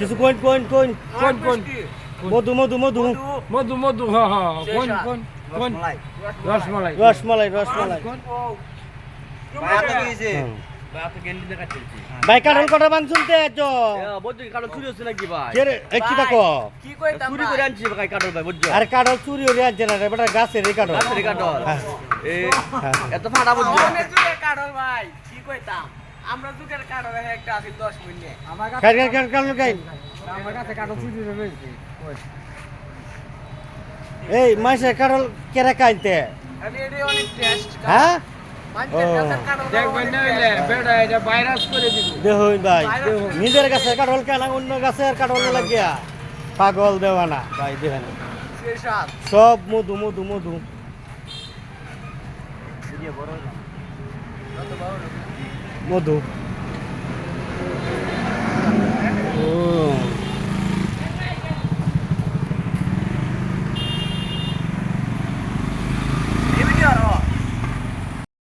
কিছু কোন কোন কোন কোন কোন? মধু মধু মধু। মধু মধু হ্যাঁ হ্যাঁ কোন কোন কোন? রসমালাই। রসমালাই। রসমালাই কোন? হুম। ভাই কাঁঠাল কটা ভাঙছুন তে আজ কে রে এই কি দেখো কি কইতাম চুরি করে আনছি ভাই কাটল ভাই বুঝছ? আরে কাঁঠাল চুরি হয়ে আছে না রে বেটা গাছের হ্যাঁ, এ হ্যাঁ। এত ফাটা বুঝছ? যুগের ভাই কি কইতাম? আমরা যুগের কাঠল একটা আছে 10 মিনিট আমার খাই আমার কাছে কাঁঠাল চুরি রয়েছে এই মাসে কেরা হ্যাঁ। কাছে না বেড়া ভাই। নিজের গাছের কাঁঠাল কেনা অন্য গাছের কাঁঠাল লাগিয়া। পাগল দেওয়ানা। ভাই দেখেন। সব মধু মধু মধু। মধু